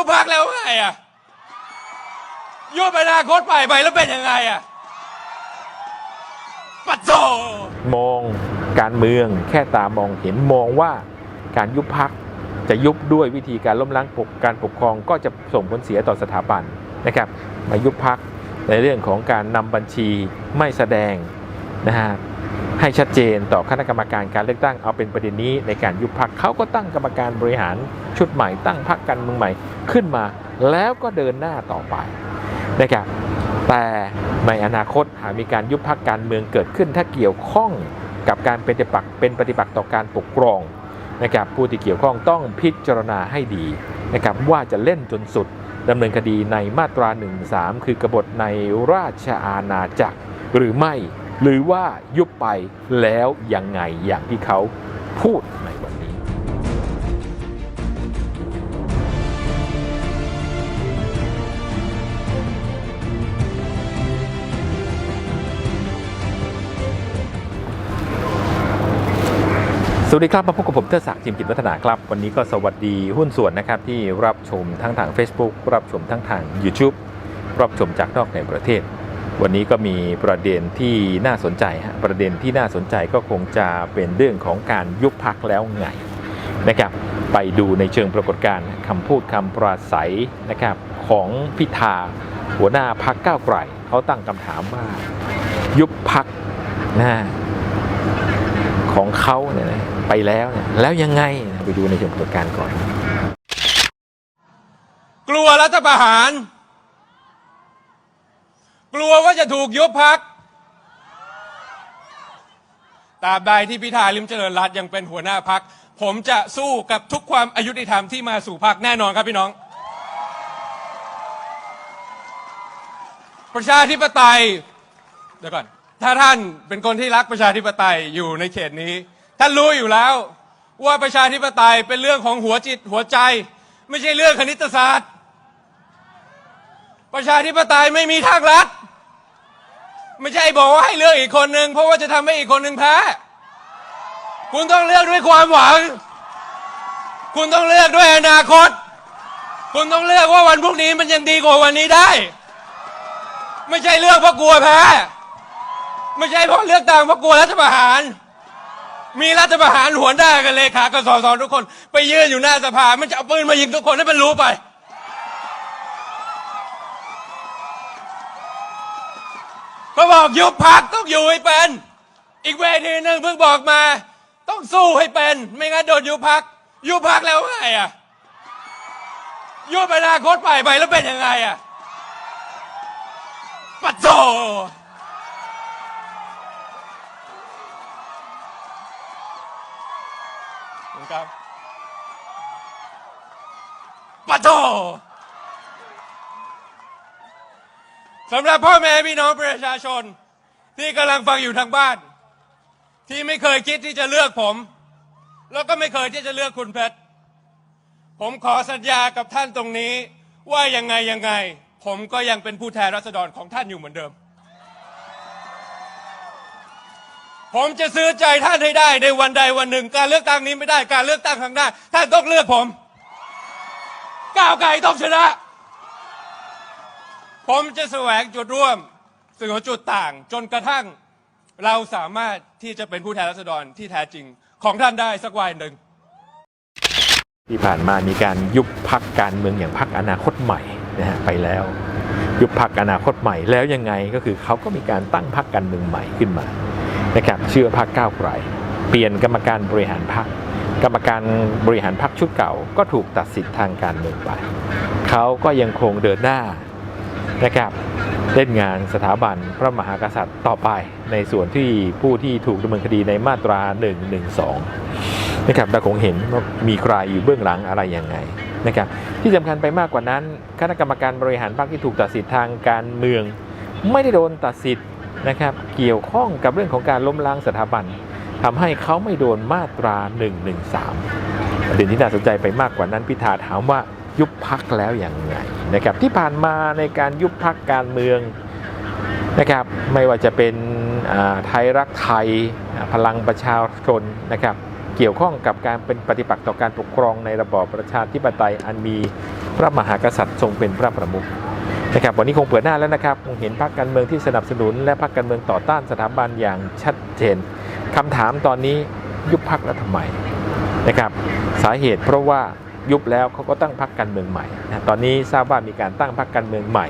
ยุบพักแล้วไงอะยุบอนาคตไปไปแล้วเป็นยังไงอะปัดโซมองการเมืองแค่ตามองเห็นมองว่าการยุบพักจะยุบด้วยวิธีการล้มล้างปกการปกครองก็จะส่งผลเสียต่อสถาบันนะครับมายุบพักในเรื่องของการนำบัญชีไม่แสดง นะฮะให้ชัดเจนต่อคณะกรรมการการเลือกตั้งเอาเป็นประเด็นนี้ในการยุบพักเขาก็ตั้งกรรมการบริหารชุดใหม่ตั้งพักการเมืองใหม่ขึ้นมา แล้วก็เดินหน้าต่อไปนะครับแต่ในอนาคตหากมีการยุบพักการเมืองเกิดขึ้น ถ้าเกี่ยวข้องกับการเป็นปฏิบัติเป็นปฏิบัติต่อการปกครองนะครับผู้ที่เกี่ยวข้องต้องพิจารณาให้ดีนะครับว่าจะเล่นจนสุดดำเนินคดีในมาตรา 1 3 คือกบฏในราชอาณาจักรหรือไม่ หรือว่ายุบไปแล้วยังไงอย่างที่เขาพูดในวันนี้ สวัสดีครับ มาพบกับผมเทอศักดิ์จิมกิจวัฒนาครับ วันนี้ก็สวัสดีหุ้นส่วนนะครับ ที่รับชมทั้งทาง Facebook รับชมทั้งทาง YouTube รับชมจากนอกในประเทศ วันนี้ก็มีประเด็นที่น่าสนใจฮะประเด็นที่น่าสนใจก็คงจะเป็นเรื่องของการยุบพักแล้วไงนะครับไปดูในเชิงปรากฏการณ์คำพูดคำปราศัยนะครับของพิธาหัวหน้าพักก้าวไกลเขาตั้งคำถามว่า ยุบพักนะของเขาเนี่ยนะไปแล้วเนี่ยแล้วยังไงไปดูในเชิงปรากฏการณ์ก่อน กลัวรัฐประหาร กลัวว่าจะถูกยุบพักตราบใดที่พิธาลิมเจริญรัตยังเป็นหัวหน้าพัก ผมจะสู้กับทุกความอายุติธรรมที่มาสู่พักแน่นอนครับพี่น้อง ประชาธิปไตยเดี๋ยวก่อน ถ้าท่านเป็นคนที่รักประชาธิปไตยอยู่ในเขตนี้ ท่านรู้อยู่แล้วว่าประชาธิปไตยเป็นเรื่องของหัวจิตหัวใจ ไม่ใช่เรื่องคณิตศาสตร์ ประชาธิปไตยไม่มีทางลัด ไม่ใช่บอกว่าให้เลือกอีกคนหนึ่งเพราะว่าจะทำให้อีกคนหนึ่งแพ้ คุณต้องเลือกด้วยความหวัง คุณต้องเลือกด้วยอนาคต คุณต้องเลือกว่าวันพรุ่งนี้มันยังดีกว่าวันนี้ได้ ไม่ใช่เลือกเพราะกลัวแพ้ ไม่ใช่เพราะเลือกต่างเพราะกลัวรัฐประหาร มีรัฐประหารหัวหน้ากันเลยขากับสสทุกคน ไปยืนอยู่หน้าสภามันจะเอาปืนมายิงทุกคนให้มันรู้ไป เขาบอกยุบพักต้องอยู่ให้เป็น อีกเวทีหนึ่งเพิ่งบอกมา ต้องสู้ให้เป็น ไม่งั้นโดนยุบพัก ยุบพักแล้วไงอะยุบอนาคตไปไปแล้วเป็นยังไงอะปัดโซครับปัดโซ สำหรับพ่อแม่พี่น้องประชาชน ที่กำลังฟังอยู่ทางบ้าน ที่ไม่เคยคิดที่จะเลือกผม แล้วก็ไม่เคยที่จะเลือกคุณเพชรผมขอสัญญากับท่านตรงนี้ ว่ายังไงยังไง ผมก็ยังเป็นผู้แทนรัษฎรของท่านอยู่เหมือนเดิม ผมจะซื้อใจท่านให้ได้ในวันใดวันหนึ่ง การเลือกตั้งนี้ไม่ได้การเลือกตั้งข้งหน้าท่านต้องเลือกผม ก้าวไกลต้องชนะ ผมจะแสวงจุดร่วมสึงจุดต่าง จนกระทั่งเราสามารถที่จะเป็นผู้แทนรัษฎรที่แท้จริงของท่านได้สักวันหนึ่ง ที่ผ่านมามีการยุบพักการเมืองอย่างพักอนาคตใหม่นะฮะไปแล้ว ยุบพักอนาคตใหม่แล้วยังไงก็คือเขาก็มีการตั้งพักการเมืองใหม่ขึ้นมานะครับชื่อพักก้าวไกลเปลี่ยนกรรมการบริหารพักกรรมการบริหารพักชุดเก่าก็ถูกตัดสิทธิ์ทางการเมืองไป เขาก็ยังคงเดินหน้า นะครับเล่นงานสถาบันพระมหากษัตริย์ต่อไปในส่วนที่ผู้ที่ถูกดำเนินคดีในมาตรา 112 นะครับเราคงเห็นว่ามีใครอยู่เบื้องหลังอะไรยังไงนะครับที่สำคัญไปมากกว่านั้น คณะกรรมการบริหารพรรคที่ถูกตัดสิทธิ์ทางการเมือง ไม่ได้โดนตัดสิทธิ์นะครับเกี่ยวข้องกับเรื่องของการล้มล้างสถาบันทำให้เขาไม่โดนมาตรา 113 ประเด็นที่น่าสนใจไปมากกว่านั้นพิธาถามว่ายุบพักแล้วอย่างไง นะครับที่ผ่านมาในการยุบพักการเมืองนะครับไม่ว่าจะเป็นไทยรักไทยพลังประชาชนนะครับเกี่ยวข้องกับการเป็นปฏิปักษ์ต่อการปกครองในระบอบประชาธิปไตยอันมีพระมหากษัตริย์ทรงเป็นพระประมุขนะครับวันนี้คงเปิดหน้าแล้วนะครับคงเห็นพรรคการเมืองที่สนับสนุน และพรรคการเมืองต่อต้านสถาบันอย่างชัดเจนคำถามตอนนี้ยุบพรรคแล้วทำไมนะครับสาเหตุเพราะว่า ยุบแล้วเขาก็ตั้งพรรคการเมืองใหม่นะตอนนี้ทราบว่ามีการตั้งพรรคการเมืองใหม่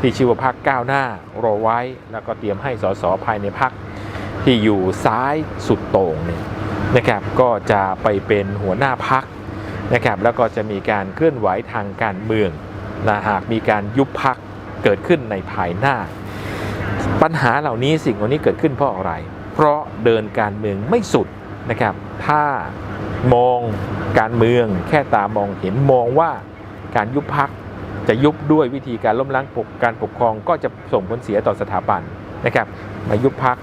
ที่ชื่อว่าพรรคก้าวหน้ารอไว้ แล้วก็เตรียมให้สสภายในพรรคที่อยู่ซ้ายสุดโต่งเนี่ยนะครับก็จะไปเป็นหัวหน้าพรรคนะครับแล้วก็จะมีการเคลื่อนไหวทางการเมืองนะหากมีการยุบพรรคเกิดขึ้นในภายหน้า ปัญหาเหล่านี้สิ่งเหล่านี้เกิดขึ้นเพราะอะไร เพราะเดินการเมืองไม่สุดนะครับถ้า มองการเมืองแค่ตามองเห็นมองว่าการยุบพักจะยุบด้วยวิธีการล้มล้างปกการปกครองก็จะส่งผลเสียต่อสถาบันนะครับมายุบพัก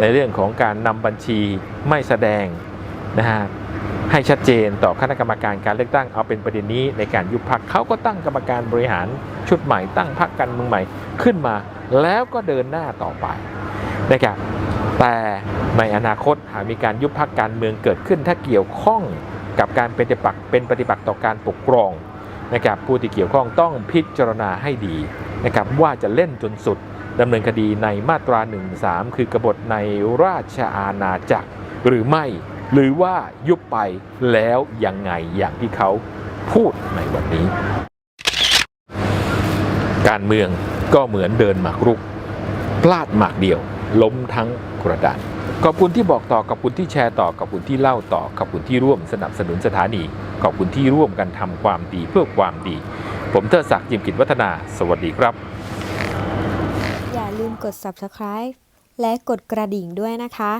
ในเรื่องของการนำบัญชีไม่แสดงนะฮะให้ชัดเจนต่อคณะกรรมการการเลือกตั้งเอาเป็นประเด็นนี้ในการยุบพักเขาก็ตั้งกรรมการบริหารชุดใหม่ตั้งพักการเมืองใหม่ขึ้นมา แล้วก็เดินหน้าต่อไปนะครับแต่ ในอนาคตหากมีการยุบพักการเมืองเกิดขึ้น ถ้าเกี่ยวข้องกับการเป็นปฏิปักษ์เป็นปฏิปักษ์ต่อการปกครองนะครับผู้ที่เกี่ยวข้องต้องพิจารณาให้ดีนะครับว่าจะเล่นจนสุดดำเนินคดีในมาตรา 1 3 คือกบฏในราชอาณาจักรหรือไม่ หรือว่ายุบไปแล้วยังไงอย่างที่เขาพูดในวันนี้ การเมืองก็เหมือนเดินหมากรุก พลาดหมากเดียว ล้มทั้งกระดาน ขอบคุณที่บอกต่อขอบคุณที่แชร์ต่อขอบคุณที่เล่าต่อขอบคุณที่ร่วมสนับสนุนสถานีขอบคุณที่ร่วมกันทำความดีเพื่อความดี ผมเทอศักดิ์ยิมกิจวัฒนา สวัสดีครับ อย่าลืมกด subscribe และกดกระดิ่งด้วยนะคะ